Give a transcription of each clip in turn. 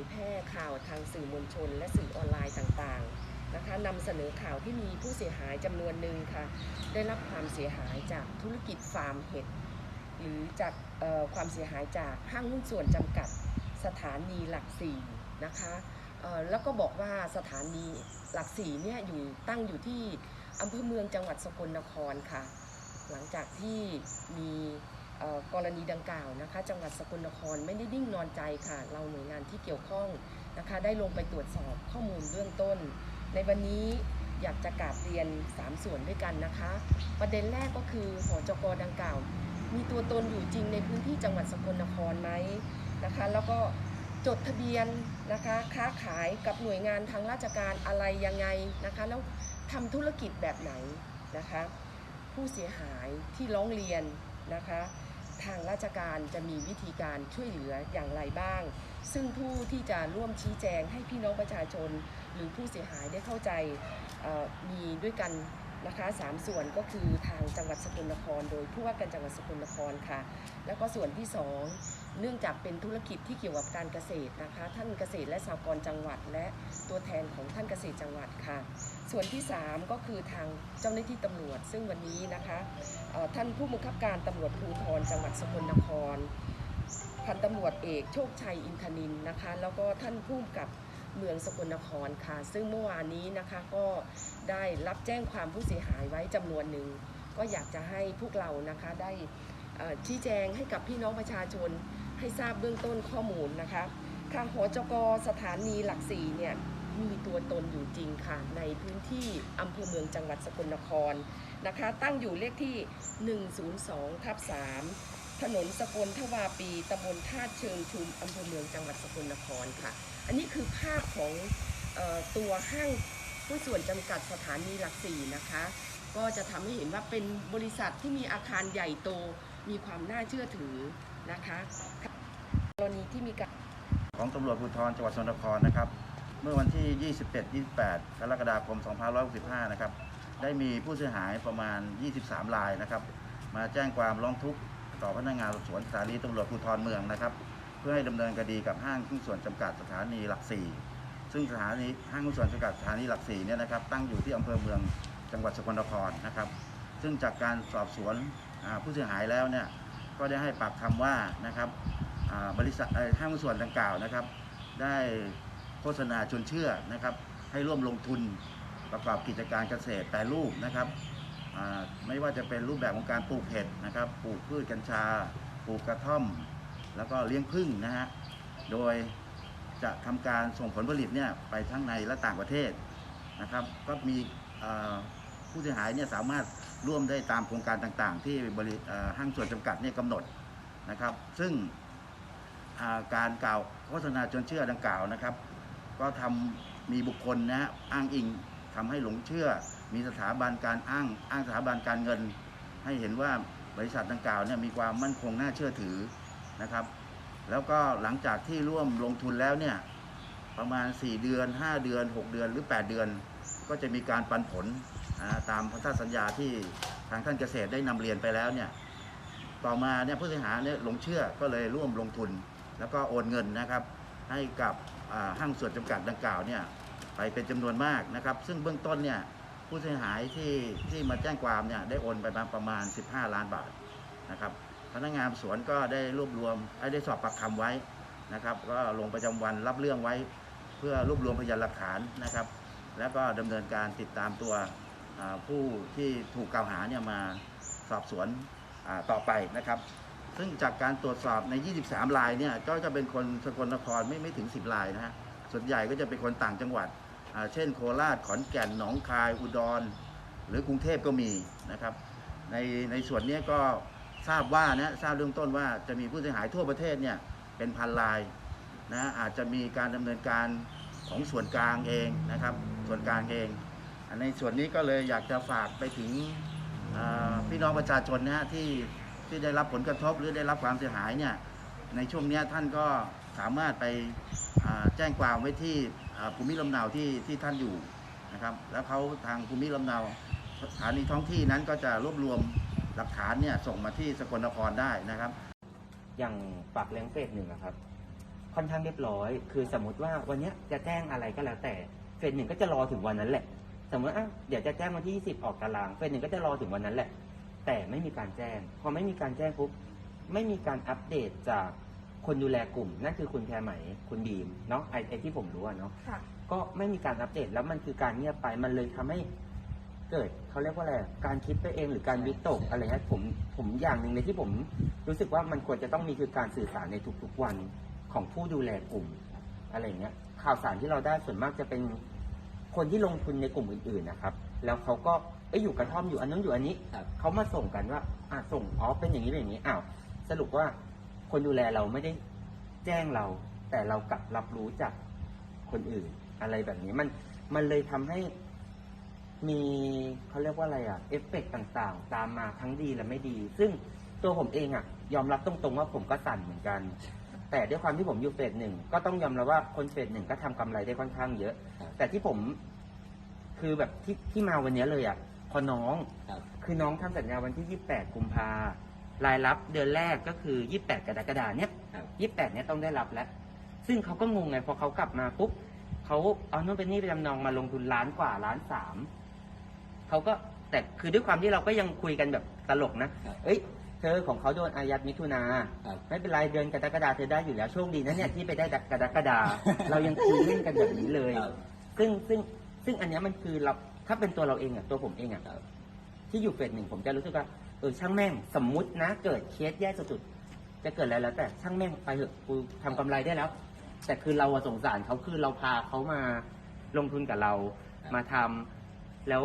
ยแพร่ข่าวทางสื่อมวลชน และสื่อออนไลน์ต่างๆนะคะนำเสนอข่าวที่มีผู้เสียหายจำนวนหนึ่งค่ะ ได้รับความเสียหายจากธุรกิจฟาร์มเห็ดหรือจากความเสียหายจากห้างหุ้นส่วนจำกัดสถานีหลักสี่นะคะแล้วก็บอกว่าสถานีหลักสี่เนี่ยอยู่ตั้งอยู่ที่อำเภอเมืองจังหวัดสกลนครค่ะ หลังจากที่มี กรณีดังกล่าวนะคะ จังหวัดสกลนครไม่ได้นิ่งนอนใจค่ะ เราหน่วยงานที่เกี่ยวข้องนะคะ ได้ลงไปตรวจสอบข้อมูลเบื้องต้น ในวันนี้อยากจะกราบเรียน 3 ส่วนด้วยกันนะคะ ประเด็นแรกก็คือหอจกดังกล่าว มีตัวตนอยู่จริงในพื้นที่จังหวัดสกลนครไหมนะคะ แล้วก็จดทะเบียนนะคะ ค้าขายกับหน่วยงานทางราชการอะไรยังไงนะคะ แล้วทำธุรกิจแบบไหนนะคะ ผู้เสียหายที่ร้องเรียนนะคะ ทางราชการจะมีวิธีการช่วยเหลืออย่างไรบ้าง ซึ่งผู้ที่จะร่วมชี้แจงให้พี่น้องประชาชน หรือผู้เสียหายได้เข้าใจมีด้วยกันนะคะสามส่วนก็คือทางจังหวัดสกลนคร โดยผู้ว่าการจังหวัดสกลนครค่ะ แล้วก็ส่วนที่สองเนื่องจากเป็นธุรกิจที่เกี่ยวกับการเกษตรนะคะ ท่านเกษตรและสหกรณ์จังหวัด และตัวแทนของท่านเกษตรจังหวัดค่ะ ส่วนที่สามก็คือทางเจ้าหน้าที่ตำรวจ ซึ่งวันนี้นะคะท่านผู้บังคับการตำรวจภูธรจังหวัดสกลนคร พันตำรวจเอกโชคชัยอินทนินนะคะ แล้วก็ท่านผู้กำกับเมืองสกลนครค่ะ ซึ่งเมื่อวานนี้นะคะก็ได้รับแจ้งความผู้เสียหายไว้จำนวนหนึ่ง ก็อยากจะให้พวกเรานะคะได้ชี้แจงให้กับพี่น้องประชาชนให้ทราบเบื้องต้นข้อมูลนะคะค่ะหอจกสถานีหลักสี่เนี่ย มีตัวตนอยู่จริงค่ะ ในพื้นที่อำเภอเมืองจังหวัดสกลนครนะคะ ตั้งอยู่เลขที่ 102ทับ3ถนนสกลทวาปีตำบลท่าเชิงชุมอำเภอเมืองจังหวัดสกลนครค่ะ อันนี้คือภาพของออตัวห้างผู้ส่วนจำกัดสถานีหลักสี่นะคะ ก็จะทำให้เห็นว่าเป็นบริษัทที่มีอาคารใหญ่โตมีความน่าเชื่อถือนะคะกรณีที่มีการของตำรวจภูธรจังหวัดสกลนครนะครับ เมื่อวันที่21-28 กรกฎาคม 2565 นะครับ ได้มีผู้เสียหายประมาณ 23 รายนะครับ มาแจ้งความร้องทุกข์ต่อพนักงานสอบสวนสถานีตำรวจภูธรเมืองนะครับ เพื่อให้ดำเนินคดีกับห้างหุ้นส่วนจำกัดสถานีหลักสี่ซึ่งสถานีห้างหุ้นส่วนจำกัดสถานีหลักสี่เนี่ยนะครับ ตั้งอยู่ที่อำเภอเมืองจังหวัดสกลนครนะครับ ซึ่งจากการสอบสวนผู้เสียหายแล้วเนี่ย ก็ได้ให้ปากคำว่านะครับบริษัทห้างหุ้นส่วนดังกล่าวนะครับ ได้ โฆษณาชวนเชื่อนะครับ ให้ร่วมลงทุนประกอบกิจการเกษตรแปรรูปนะครับไม่ว่าจะเป็นรูปแบบของการปลูกเห็ดนะครับ ปลูกพืชกัญชา ปลูกกระท่อม แล้วก็เลี้ยงผึ้งนะฮะ โดยจะทำการส่งผลผลิตเนี่ยไปทั้งในและต่างประเทศนะครับ ก็มีผู้เสียหายเนี่ยสามารถร่วมได้ตามโครงการต่างๆ ที่บริห้างส่วนจำกัดเนี่ยกำหนดนะครับ ซึ่งการกล่าวโฆษณาชวนเชื่อดังกล่าวนะครับ ก็ทำมีบุคคลนะอ้างอิงทำให้หลงเชื่อ มีสถาบันการอ้างอ้างสถาบันการเงิน ให้เห็นว่าบริษัทดังกล่าวเนี่ยมีความมั่นคงน่าเชื่อถือนะครับ แล้วก็หลังจากที่ร่วมลงทุนแล้วเนี่ยประมาณ 4 เดือน 5 เดือน 6 เดือนหรือ 8 เดือน ก็จะมีการปันผลตามพันธสัญญาที่ทางท่านเกษตรได้นำเรียนไปแล้วเนี่ยต่อมาเนี่ยผู้เสียหายเนี่ยหลงเชื่อก็เลยร่วมลงทุน แล้วก็โอนเงินนะครับให้กับ ห้างส่วนจำกัดดังกล่าวเนี่ยไปเป็นจำนวนมากนะครับ ซึ่งเบื้องต้นเนี่ยผู้เสียหายที่ที่มาแจ้งความเนี่ยได้โอนไปประมาณ 15 ล้านบาทนะครับพนักงานสวนก็ได้รวบรวมได้สอบปากคำไว้นะครับ ก็ลงประจำวันรับเรื่องไว้ เพื่อรวบรวมพยานหลักฐานนะครับ แล้วก็ดำเนินการติดตามตัวผู้ที่ถูกกล่าวหาเนี่ยมาสอบสวนต่อไปนะครับ ซึ่งจากการตรวจสอบใน 23 รายเนี่ยก็จะเป็นคนสกลนครไม่ไม่ถึง 10 รายนะฮะ ส่วนใหญ่ก็จะเป็นคนต่างจังหวัด เช่นโคราช ขอนแก่น หนองคาย อุดร หรือกรุงเทพก็มีนะครับ ในในส่วนนี้ก็ทราบว่านะทราบเรื่องต้นว่าจะมีผู้เสียหายทั่วประเทศเนี่ยเป็นพันรายนะอาจจะมีการดำเนินการของส่วนกลางเองนะครับ ส่วนกลางเองในส่วนนี้ก็เลยอยากจะฝากไปถึงพี่น้องประชาชนนะฮะที่ ที่ได้รับผลกระทบหรือได้รับความเสียหายเนี่ยในช่วงนี้ท่านก็สามารถไปแจ้งความไว้ที่ภูมิลำเนาที่ที่ท่านอยู่นะครับ แล้วเขาทางภูมิลำเนาสถานีท้องที่นั้นก็จะรวบรวมหลักฐานเนี่ยส่งมาที่สกลนครได้นะครับ อย่างปากเลี้ยงเฟสหนึ่งอะครับ ค่อนข้างเรียบร้อย คือสมมติว่าวันนี้จะแจ้งอะไรก็แล้วแต่เฟสหนึ่งก็จะรอถึงวันนั้นแหละ สมมติอะเดี๋ยวจะแจ้งวันที่20ออกตาราง เฟสหนึ่งก็จะรอถึงวันนั้นแหละ แต่ไม่มีการแจ้ง พอไม่มีการแจ้งปุ๊บไม่มีการอัปเดตจากคนดูแลกลุ่ม นั่นคือคุณแพรไหมคุณบีมเนาะไอไอที่ผมรู้อะเนาะค่ะ ก็ไม่มีการอัปเดตแล้วมันคือการเงียบไปมันเลยทำให้เกิดเขาเรียกว่าอะไรการคิดไปเองหรือการวิตกอะไรเงี้ยผมผมอย่างหนึ่งในที่ผมรู้สึกว่ามันควรจะต้องมีคือการสื่อสารในทุกๆวันของผู้ดูแลกลุ่ม อะไรเงี้ยข่าวสารที่เราได้ส่วนมากจะเป็นคนที่ลงทุนในกลุ่มอื่นๆนะครับ แล้วเขาก็ เอ้ยอยู่กระท่อมอยู่อันนั้นอยู่อันนี้ครับ เขามาส่งกันว่าอะส่งอ๋อเป็นอย่างนี้เป็นอย่างนี้อ้าวสรุปว่าคนดูแลเราไม่ได้แจ้งเรา แต่เรากลับรับรู้จากคนอื่น อะไรแบบนี้มันมันเลยทำให้มีเขาเรียกว่าอะไรอะเอฟเฟกต์ต่างๆ ตามมาทั้งดีและไม่ดี ซึ่งตัวผมเองอะยอมรับตรงๆว่าผมก็สั่นเหมือนกัน แต่ด้วยความที่ผมอยู่เฟสหนึ่งก็ต้องยอมรับว่าคนเฟสหนึ่งก็ทำกำไรได้ค่อนข้างเยอะ ครับ แต่ที่ผม คือแบบที่ที่มาวันนี้เลยอะ พอน้องครับ คือน้องทำสัญญาวันที่ 28 กุมภารายรับเดือนแรกก็คือ 28 กรกฎาเนี้ยครับ 28 เนี้ยต้องได้รับแล้ว ซึ่งเขาก็งงไงพอเขากลับมาปุ๊บเขาเอาโน่นเป็นนี่ไปจำนองมาลงทุนล้านกว่าล้านสามเขาก็แต่คือด้วยความที่เราก็ยังคุยกันแบบตลกนะ ครับ เอ้ย เธอของเขาโดนอายัดมิถุนา ครับ ไม่เป็นไรเดือนกรกฎาเธอได้อยู่แล้วโชคดีนะเนี่ยที่ไปได้กรกฎาเรายังคุยเล่นกันแบบนี้เลย ครับ ซึ่งซึ่งซึ่งอันเนี้ยมันคือเรา ถ้าเป็นตัวเราเองอะตัวผมเองอะครับที่อยู่เฟสหนึ่งผมจะรู้สึกว่าเออช่างแม่งสมมุตินะ เกิดเคสแย่สุดๆจะเกิดอะไรแล้ว แต่ช่างแม่งไปเถอะกูทำกำไรได้แล้ว แต่คือเราอะสงสารเขาคือเราพาเขามาลงทุนกับเราครับมาทำแล้ว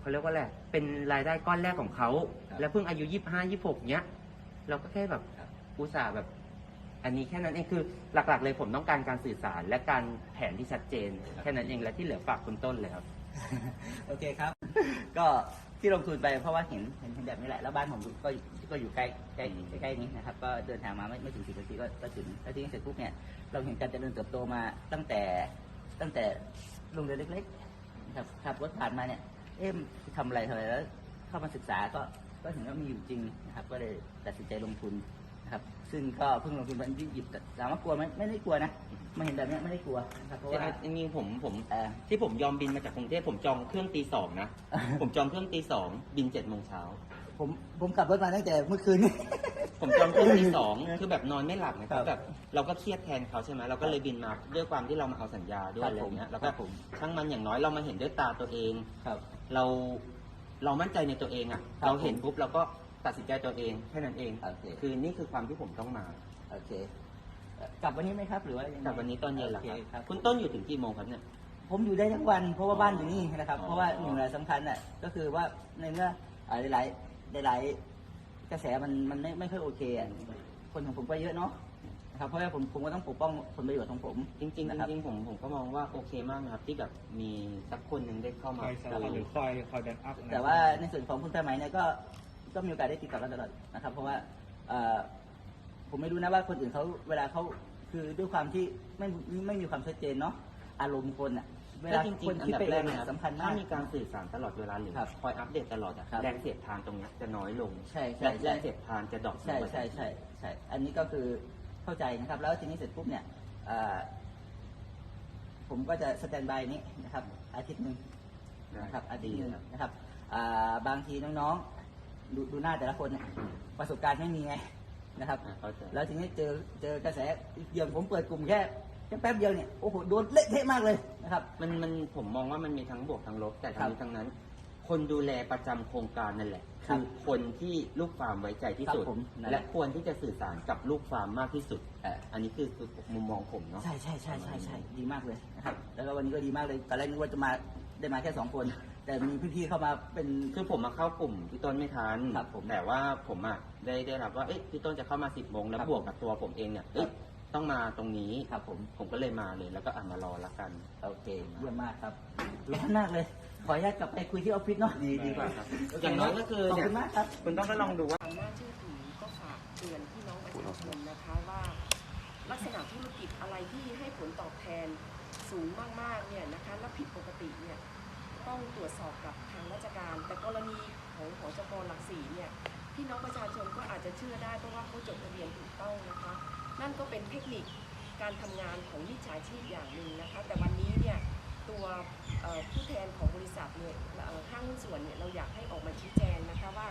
เขาเรียกว่าอะไรเป็นรายได้ก้อนแรกของเขาครับแล้วเพิ่งอายุยี่ห้ายี่หกเนี้ย เราก็แค่แบบครับอุตส่าห์แบบ อันนี้แค่นั้นเองคือหลักๆเลยผมต้องการการสื่อสารและการแผนที่ชัดเจน แค่นั้นเองและที่เหลือฝากคุณต้นเลยครับ โอเคครับ ก็ที่ลงทุนไปเพราะว่าเห็นเห็นเห็นแบบนี้แหละ แล้วบ้านผมก็ก็อยู่ใกล้ใกล้ใกล้นี้นะครับ ก็เดินทางมาไม่ไม่ถึงสิบนาทีก็ก็ถึงแล้วที่นี่เสร็จปุ๊บเนี่ย เราเห็นการเจริญเติบโตมาตั้งแต่ตั้งแต่โรงเรียนเล็กๆนะครับขับรถผ่านมาเนี่ย เอ๊ะทำอะไรทำอะไรแล้ว เข้ามาศึกษาก็ก็เห็นว่ามีอยู่จริงนะครับ ก็เลยตัดสินใจลงทุน ครับซึ่งก็เพิ่งลงทุนวันที่หยิบถามว่ากลัวไหมไม่ได้กลัวนะมาเห็นแบบเนี้ยไม่ได้กลัวนะครับเพราะว่า จริงๆผมผมเอ่อ ที่ผมยอมบินมาจากกรุงเทพผมจองเครื่องตีสองนะ ผมจองเครื่องตีสองบินเจ็ดโมงเช้า ผมผมขับรถมาตั้งแต่เมื่อคืนนี้ผมจองเครื่องตีสองคือแบบนอนไม่หลับนะคครัรับบแบบเราก็เครียดแทนเขาใช่ไหมเราก็เลยบินมาด้วยความที่เรามาเอาสัญญาด้วยครับอะไรอย่างเงี้ยผมแล้วก็ครับผม ช่างมันอย่างน้อยเรามาเห็นด้วยตาตัวเอง ครับ เราเรามั่นใจในตัวเองอะ ครับ เราเห็นปุ๊บเราก็ ตัดสินใจตัวเองแค่นั้นเองโอเค คือนี่คือความที่ผมต้องมาโอเคเอ่อกลับวันนี้ไหมครับหรือว่ายังไงแต่วันนี้ตอนเย็นแหละโอคเครับคุณต้นอยู่ถึงกี่โมงครับเนี่ย ผมอยู่ได้ทั้งวันเพราะว่าบ้านอยู่นี่นะครับ อ๋อ เพราะว่าหนึ่งรายสำคัญน่ะก็คือว่าในเมื่ออ่าหลายๆหลายๆกระแสมันมันไม่ไม่ค่อยโอเคอะคนของผมก็เยอะเนาะนะครับเพราะว่าผมผมก็ต้องปกป้องผลประโยชน์ของผม จริงๆนะครับจริงๆผมผมก็มองว่าโอเคมากนะครับ ที่แบบมีสักคนหนึ่งได้เข้ามาคอยสอนหรือคอยคอยแบ็กอัพนะแต่ว่าในส่วนของคุณสมัยเนี่ยก็ ก็มีโอกาสได้ติดต่อกันตลอดนะครับ เพราะว่าเอ่อผมไม่รู้นะว่าคนอื่นเขาเวลาเขาคือด้วยความที่ไม่ไม่มีความชัดเจนเนาะอารมณ์คนอะเวก็ลาจริงคนๆอันคิดดับไปแรเอกงนะเนี่ยครับสำคัญมาถ้ากมีการสื่อสารตลอดเวลาหรือครับคอยอัปเดตตลอดอะครับแรงเสียดทานตรงเนี้ยจะน้อยลงใช่ใช่และใช่แรงเสียดทานจะดรอปลงใช่ไปใช่ใช่ใช่อันนี้ก็คือเข้าใจนะครับ แล้วทีนี้เสร็จปุ๊บเนี่ยเอ่อผมก็จะสแตนบายนี้นะครับ อาทิตย์หนึ่งนะครับอาทิตย์หนึ่งนะครับอ่าบางทีน้องๆ ดูดูหน้าแต่ละคนเนี่ยประสบการณ์ไม่มีไงนะครับ อะเข้าใจ แล้วทีนี้เจอเจอกระแสอย่างผมเปิดกลุ่มแค่แค่แป๊บเดียวเนี่ยโอ้โหโดนเละเทะมากเลยนะครับ มันมันผมมองว่ามันมีทั้งบวกทั้งลบ แต่ครัทั้งบนี้ทั้งนั้น คนดูแลประจำโครงการนั่นแหละครับคือคนที่ลูกฟาร์มไว้ใจที่สุด ครับผมนั่นแหละและ ควรที่จะสื่อสารกับลูกฟาร์มมากที่สุดเอ่ออันนี้คือคือมุมมองผมเนาะ ใช่ใช่ใช่ใช่ใช่ดีมากเลยนะครับ แล้วก็วันนี้ก็ดีมากเลยตอนแรกนึกว่าจะมาได้มาแค่สองคน แต่มีพี่ๆเข้ามาเป็น คือผมมาเข้ากลุ่มพี่ต้นไม่ทันครับผมแต่ว่าผมอะได้ได้รับว่าเอ๊ะพี่ต้นจะเข้ามาสิบโมงแล้วครับ บวกกับตัวผมเองเนี่ยเอ๊ะต้องมาตรงนี้ครับผมผมก็เลยมาเลย แล้วก็อะมารอละกัน โอเคเยี่ยมมากครับร้อนมากเลย ขออนุญาตกลับไปคุยที่ออฟฟิศเนาะดีดีกว่าครับโเคอย่างน้อยก็คือขอบเนี่ยคุณมากครับ คุณต้องก็ลองดูว่าความน่าเชื่อถือก็ฝากเตือนพี่น้องประชาชนนะคะว่า ลักษณะธุรกิจอะไรที่ให้ผลตอบแทนสูงมากๆเนี่ยนะคะและผิดปกติเนี่ย ต้องตรวจสอบกับทางราชการ แต่กรณีของหอจกรหลักสี่เนี่ยพี่น้องประชาชนก็อาจจะเชื่อได้เพราะว่าเขาจดทะเบียนถูกต้องนะคะ นั่นก็เป็นเทคนิคการทำงานของมิจฉาชีพอย่างหนึ่งนะคะ แต่วันนี้เนี่ยตัวผู้แทนของบริษัทเนี่ยเอ่อห้างหุ้นส่วนเนี่ยเราอยากให้ออกมาชี้แจงนะคะว่า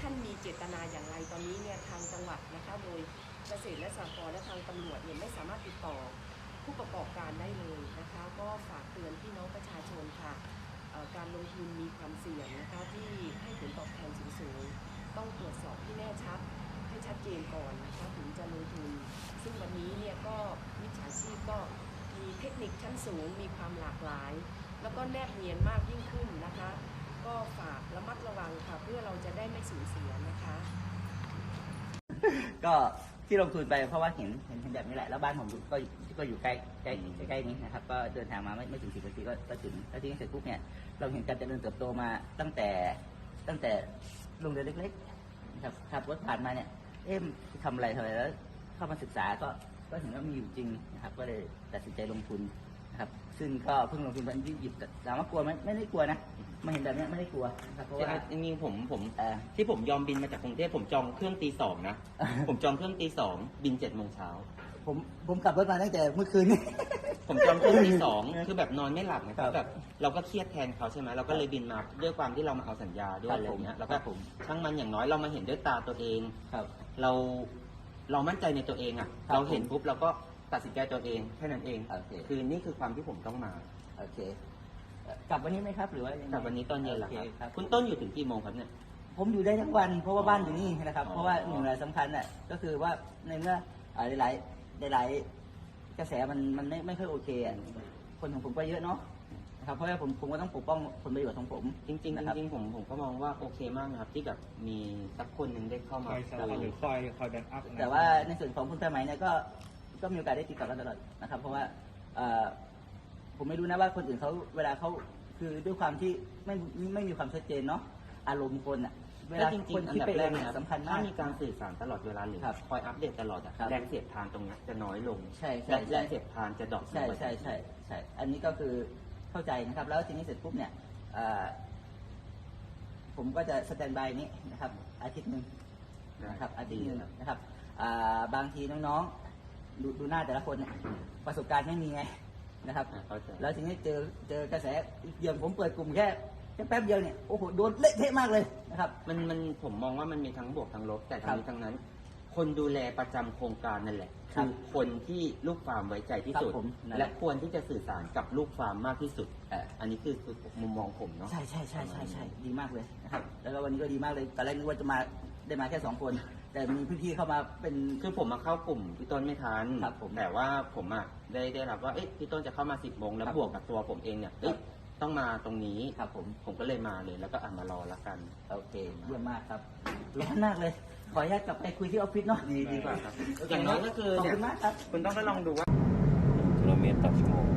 ท่านมีเจตนาอย่างไรตอนนี้เนี่ยทางจังหวัดนะคะโดยเกษตรและสหกรณ์และทางตำรวจเนี่ยไม่สามารถติดต่อผู้ประกอบการได้เลยนะคะ ก็ฝากเตือนพี่น้องประชาชนค่ะ การลงทุนมีความเสี่ยงนะคะที่ให้ผลตอบแทนสูงๆต้องตรวจสอบที่แน่ชัดให้ชัดเจนก่อนนะคะถึงจะลงทุน ซึ่งวันนี้เนี่ยก็มิจฉาชีพก็มีเทคนิคชั้นสูงมีความหลากหลาย แล้วก็แนบเนียนมากยิ่งขึ้นนะคะ ก็ฝากระมัดระวังค่ะเพื่อเราจะได้ไม่สูญเสียนะคะ ก็ ที่ลงทุนไปเพราะว่าเห็นเห็นเห็นแบบนี้แหละแล้วบ้านผมก็ก็อยู่ใกล้ใกล้ใกล้ๆนี้นะครับ ก็เดินทางมาไม่ไม่ถึงสิบนาทีก็ก็ถึงแล้วที่นี่เสร็จปุ๊บเนี่ยเราเห็นการเจริญเติบโตมาตั้งแต่ตั้งแต่โรงเรียนเล็กๆนะครับขับรถผ่านมาเนี่ยเอ๊ะทำอะไรทำอะไรแล้วเข้ามาศึกษาก็ก็เห็นว่ามีอยู่จริงนะครับ ก็เลยตัดสินใจลงทุนนะ ครับซึ่งก็เพิ่งลงทุนไปที่หยิบถามว่ากลัวไหมไม่ได้กลัวนะมาเห็นแบบเนี้ยไม่ได้กลัวนะครับเพราะว่า จริงๆผมผมเอ่อ ที่ผมยอมบินมาจากกรุงเทพผมจองเครื่องตีสองนะ ผมจองเครื่องตีสองบินเจ็ดโมงเช้า ผมผมขับรถมาตั้งแต่เมื่อคืนนี้ ผมจองเครื่องตีสองคือแบบนอนไม่หลับนะครัครับบแบบเราก็เครียดแทนเขาใช่ไหมเราก็เลยบินมาด้วยความที่เรามาเอาสัญญาด้วยครับอะไรเงี้ยผมแล้วก็ครับผม ช่างมันอย่างน้อยเรามาเห็นด้วยตาตัวเอง ครับ เราเรามั่นใจในตัวเองอะ ครับ เราเห็นปุ๊บเราก็ ตัดสินใจตัวเองแค่นั้นเองโอเค คือนี่คือความที่ผมต้องมาโอเคเอ่อกลับวันนี้ไหมครับหรือว่ายังไงแต่วันนี้ตอนเย็นแหละโอคเครับคุณต้นอยู่ถึงกี่โมงครับเนี่ย ผมอยู่ได้ทั้งวันเพราะว่าบ้านอยู่นี่นะครับ อ๋อ เพราะว่าหนึ่งรายสำคัญน่ะก็คือว่าในเมื่ออ่าหลายๆหลายๆกระแสมันมันไม่ไม่ค่อยโอเคอะคนของผมก็เยอะเนาะนะครับเพราะว่าผมผมก็ต้องปกป้องผลประโยชน์ของผม จริงๆนะครับจริงๆผมผมก็มองว่าโอเคมากนะครับ ที่แบบมีสักคนหนึ่งได้เข้าคมาอยสอนหรือคอยคอยแบ็กอัพแต่ว่าในส่วนของคุณสมัยเนี่ยก็ ก็มีโอกาสได้ติดต่อกันตลอดนะครับ เพราะว่าเอ่อผมไม่รู้นะว่าคนอื่นเขาเวลาเขาคือด้วยความที่ไม่ไม่ไม่มีความชัดเจนเนาะอารมณ์คนอะเวแล้ลาวจริงคนๆอันที่ดับเป็นแรเอกงนะเนี่ยครับสำคัญมาถ้ากมีการสื่อสารตลอดเวลาหรือครับคอยอัปเดตตลอดอะครับแรงเสียดทานตรงเนี้ยจะน้อยลงใช่ใช่และใช่แรงเสียดทานจะดรอปลงใช่ไปใช่ใช่ใช่อันนี้ก็คือเข้าใจนะครับ แล้วทีนี้เสร็จปุ๊บเนี่ยเอ่อผมก็จะสแตนบายนี้นะครับ อาทิตย์หนึ่งนะครับอาทิตย์หนึ่งนะครับอ่าบางทีน้องๆ ดูดูหน้าแต่ละคนเนี่ยประสบการณ์ไม่มีไงนะครับอะเข้าใจ แล้วทีนี้เจอเจอกระแสอย่างผมเปิดกลุ่มแค่แค่แป๊บเดียวเนี่ยโอ้โหโดนเละเทะมากเลยนะครับ มันมันผมมองว่ามันมีทั้งบวกทั้งลบแต่ครัทั้งบนี้ทั้งนั้น คนดูแลประจำโครงการนั่นแหละครัคืบอคนที่ลูกฟาร์มไว้ใจที่สุด ครับผมนั่นแหละและ ควรที่จะสื่อสารกับลูกฟาร์มมากที่สุดเอ่ออันนี้คือคือมุมมองผมเนาะ ใช่ใช่ใช่ใช่ใช่ดีมากเลยนะครับ แล้วก็วันนี้ก็ดีมากเลยตอนแรกนึกว่าจะมาได้มาแค่สองคน แต่มีพี่ๆเข้ามาเป็น คือผมมาเข้ากลุ่มพี่ต้นไม่ทันครับผมแต่ว่าผมอะได้ได้รับว่าเอ๊ะพี่ต้นจะเข้ามาสิบโมงแล้วครับ บวกกับตัวผมเองเนี่ยเอ๊ะต้องมาตรงนี้ครับผมผมก็เลยมาเลยแล้วก็อะมารอละกัน โอเคเยี่ยมมากครับร้อนมากเลย ขออนุญาตกลับไปคุยที่ออฟฟิศเนาะดีดีกว่าครับโเคอย่างน้อยก็คือขอบเนี่ยคุณมากครับ คุณต้องไปลองดูว่า กิโลเมตรต่อชั่วโมง